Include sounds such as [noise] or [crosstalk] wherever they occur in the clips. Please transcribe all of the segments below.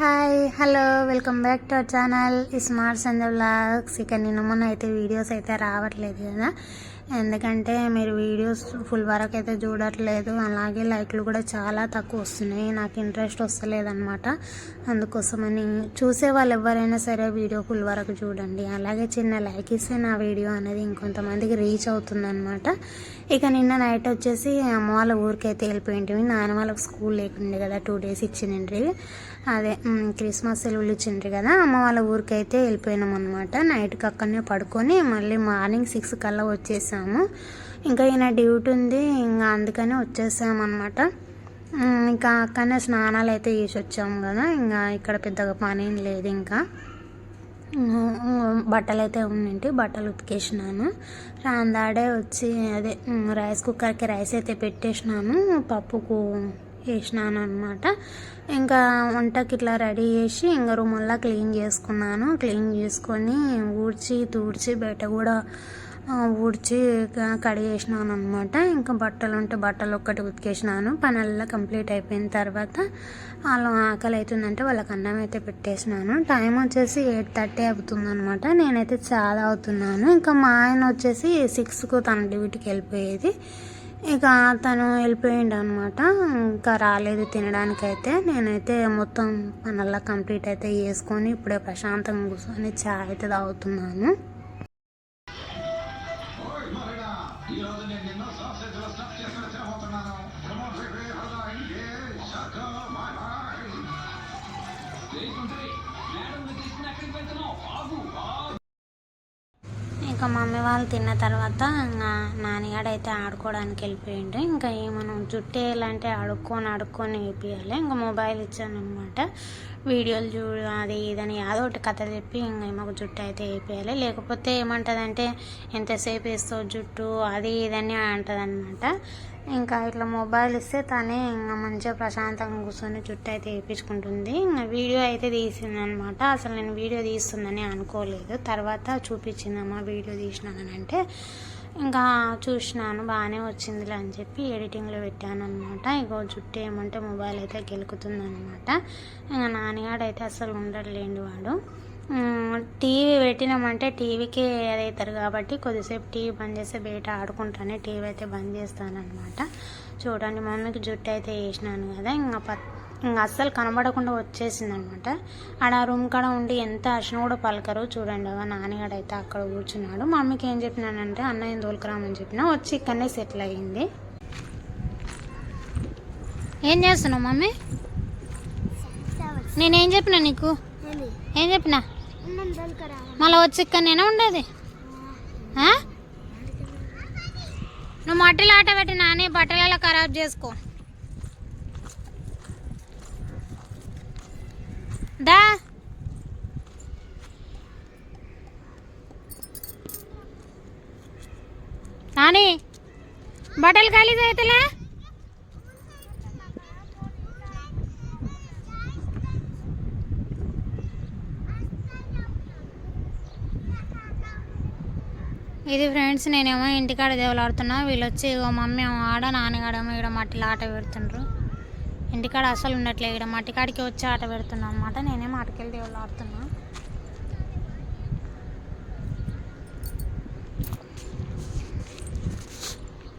Hi hello welcome back to our channel smart Sanjay blogs ఇక నిన్న మొన్న అయితే వీడియోస్ అయితే రావట్లేదు కదా. ఎందుకంటే మీరు వీడియోస్ ఫుల్ వరకు అయితే చూడట్లేదు అలాగే లైక్లు కూడా చాలా తక్కువ వస్తున్నాయి. నాకు ఇంట్రెస్ట్ వస్తలేదనమాట అందుకోసమని చూసే వాళ్ళు ఎవరైనా సరే వీడియో ఫుల్ వరకు చూడండి. అలాగే చిన్న లైక్ ఇస్తే నా వీడియో అనేది ఇంకొంతమందికి రీచ్ అవుతుందన్నమాట. ఇక నిన్న నైట్ వచ్చేసి అమ్మ వాళ్ళ ఊరికైతే వెళ్ళిపోయింటివి నాన్న వాళ్ళకి స్కూల్ లేకుండే కదా టూ డేస్ ఇచ్చిండ్రి. అదే క్రిస్మస్ సెలవులు ఇచ్చిండ్రి కదా అమ్మ వాళ్ళ ఊరికైతే వెళ్ళిపోయినాం అనమాట నైట్కి అక్కడనే పడుకొని మళ్ళీ మార్నింగ్ సిక్స్ కల్లా వచ్చేసాం. వచ్చేసాము ఇంకా ఈయన డ్యూటీ ఉంది ఇంకా అందుకని వచ్చేసాము అనమాట ఇంకా అక్కడనే స్నానాలు అయితే చేసి వచ్చాము కదా ఇంకా ఇక్కడ పెద్దగా పని ఏం లేదు ఇంకా. బట్టలు అయితే ఉన్నింటి బట్టలు ఉతికేసినాను. రాందాడే వచ్చి అదే రైస్ కుక్కర్కి రైస్ అయితే పెట్టేసినాను పప్పుకు వేసినాను అనమాట ఇంకా వంటకి ఇట్లా రెడీ చేసి ఇంకా రూమ్ క్లీన్ చేసుకున్నాను. క్లీన్ చేసుకొని ఊడ్చి తూడ్చి బయట కూడా ఊడ్చి కడిగేసినాను అనమాట ఇంకా బట్టలు ఉంటే బట్టలు ఒక్కటి ఉతికేసినాను. పనల్లా కంప్లీట్ అయిపోయిన తర్వాత వాళ్ళు ఆకలి అవుతుందంటే వాళ్ళకి అన్నం అయితే పెట్టేసినాను. టైం వచ్చేసి ఎయిట్ థర్టీ అవుతుంది అనమాట నేనైతే చాలా అవుతున్నాను. ఇంకా మా ఆయన వచ్చేసి సిక్స్కు తన డ్యూటీకి వెళ్ళిపోయేది. ఇక తను వెళ్ళిపోయిండు అనమాట ఇంకా రాలేదు తినడానికైతే. నేనైతే మొత్తం పనల్లా కంప్లీట్ అయితే చేసుకొని ఇప్పుడే ప్రశాంతంగా కూర్చొని చాయ్ అయితే తాగుతున్నాను. ఇంకా మమ్మీ వాళ్ళు తిన్న తర్వాత ఇంకా నాన్నగాడు అయితే ఆడుకోవడానికి వెళ్ళిపోయిండు. ఇంకా ఈ మనం జుట్టు వేయాలంటే అడుక్కొని అడుక్కొని వేపియాలి. ఇంకా మొబైల్ ఇచ్చాను అనమాట వీడియోలు చూడు అది ఇదని ఏదో ఒకటి కథ చెప్పి ఇంకా మాకు జుట్టు అయితే వేపియాలి. లేకపోతే ఏమంటుందంటే ఎంతసేపు వేస్తావు జుట్టు? అది ఇదని అంటదన్నమాట. ఇంకా ఇట్లా మొబైల్ ఇస్తే తనే ఇంకా మంచిగా ప్రశాంతంగా కూర్చొని జుట్టు అయితే వేయించుకుంటుంది ఇంకా వీడియో అయితే తీసిందనమాట అసలు నేను వీడియో తీస్తుందని అనుకోలేదు. తర్వాత చూపించిందమ్మా వీడియో తీసినానని అంటే ఇంకా చూసినాను బాగానే వచ్చిందిలే అని చెప్పి ఎడిటింగ్లో పెట్టాను అనమాట ఇగో జుట్టు ఏమంటే మొబైల్ అయితే గెలుకుతుంది అనమాట ఇంకా నాన్నగాడైతే అసలు ఉండట్లేండి వాడు. టీవీ పెట్టినామంటే టీవీకే అదవుతారు కాబట్టి కొద్దిసేపు టీవీ బంద్ చేస్తే బయట ఆడుకుంటానే టీవీ అయితే బంద్ చేస్తానమాట చూడండి మమ్మీకి జుట్టు అయితే వేసినాను కదా ఇంకా ప అస్సలు కనబడకుండా వచ్చేసింది అనమాట ఆడ ఆ రూమ్ కాడ ఉండి ఎంత అర్చన కూడా పలకరు. చూడండి అవ నాన్నగాడు అయితే అక్కడ కూర్చున్నాడు. మమ్మీకి ఏం చెప్పినానంటే అన్నయ్య దోలుకురామని చెప్పిన వచ్చి ఇక్కడనే సెటిల్ అయ్యింది. ఏం చేస్తున్నావు మమ్మీ? నేనేం చెప్పినా నీకు? ఏం చెప్పినా? మళ్ళీ వచ్చి ఇక్కడనే ఉండేది? నువ్వు మట్టిలో ఆట పెట్టి నాని బట్టలలో ఖరాబ్ చేసుకో దా నాని బట్టలు ఖాళీ అవుతలే ఇది ఫ్రెండ్స్ నేనేమో ఇంటికాడ దేవులాడుతున్నా. వీళ్ళు వచ్చి ఇగో మమ్మీ ఏమో ఆడ నాన్నగాడేమో ఇక్కడ మట్టిలో ఆట పెడుతుండ్రు. ఇంటికాడ అసలు ఉండట్లేదు ఇక్కడ మట్టికాడికి వచ్చి ఆట పెడుతున్నా అనమాట నేనేమో అటుకెళ్ళి దేవుళ్ళు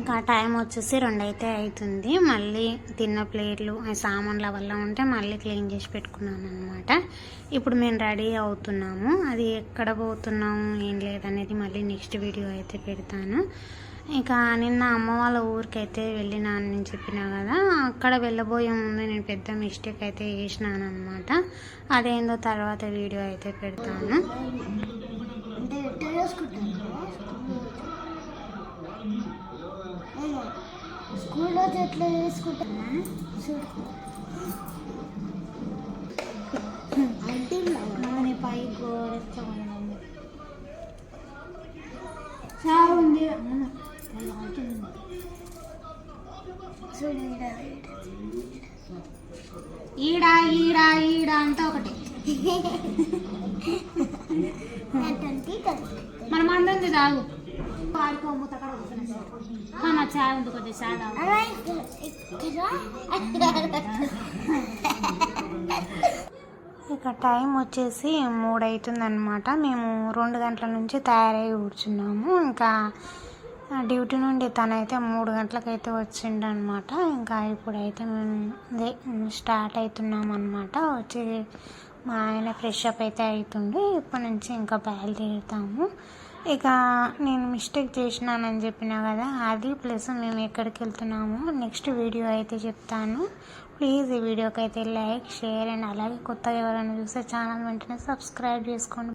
ఇంకా టైం వచ్చేసి రెండు అయితే అవుతుంది మళ్ళీ తిన్న ప్లేట్లు సామాన్ల వల్ల ఉంటే మళ్ళీ క్లీన్ చేసి పెట్టుకున్నాను అనమాట ఇప్పుడు మేము రెడీ అవుతున్నాము. అది ఎక్కడ పోతున్నాము ఏం లేదనేది మళ్ళీ నెక్స్ట్ వీడియో అయితే పెడతాను. ఇక నిన్న అమ్మ వాళ్ళ ఊరికైతే వెళ్ళినా అని చెప్పిన కదా అక్కడ వెళ్ళబోయే ముందు నేను పెద్ద మిస్టేక్ అయితే చేసినాను అనమాట అదేందో తర్వాత వీడియో అయితే పెడతాను. స్కూల్లో ఎట్లా చేసుకుంటున్నా అంటే నాని పై గోరెచ్చమని చావుంది ఈడ ఈడ. ఈడ అంతా ఒకటి. [laughs] [laughs] మనం అందరిది తాగు. ఆడుకో ముత్తకడ కూర్చున్నా చాయ్ ఉంది కొద్దిగా చాయ్ ఇక టైం వచ్చేసి మూడు అవుతుంది అనమాట మేము రెండు గంటల నుంచి తయారై కూర్చున్నాము. ఇంకా డ్యూటీ నుండి తనైతే మూడు గంటలకైతే వచ్చిండు అనమాట ఇంకా ఇప్పుడైతే మేము అదే స్టార్ట్ అవుతున్నాం అనమాట వచ్చి మా ఆయన ఫ్రెష్ అప్ అయితే అవుతుండే ఇప్పటి నుంచి ఇంకా బయలుదేరుతాము. ఇక నేను మిస్టేక్ చేసినానని చెప్పినా కదా అది ప్లస్ మేము ఎక్కడికి వెళ్తున్నాము నెక్స్ట్ వీడియో అయితే చెప్తాను. ప్లీజ్ ఈ వీడియోకి అయితే లైక్ షేర్ అండ్ అలాగే కొత్తగా ఎవరైనా చూస్తే ఛానల్ వెంటనే సబ్స్క్రైబ్ చేసుకోండి.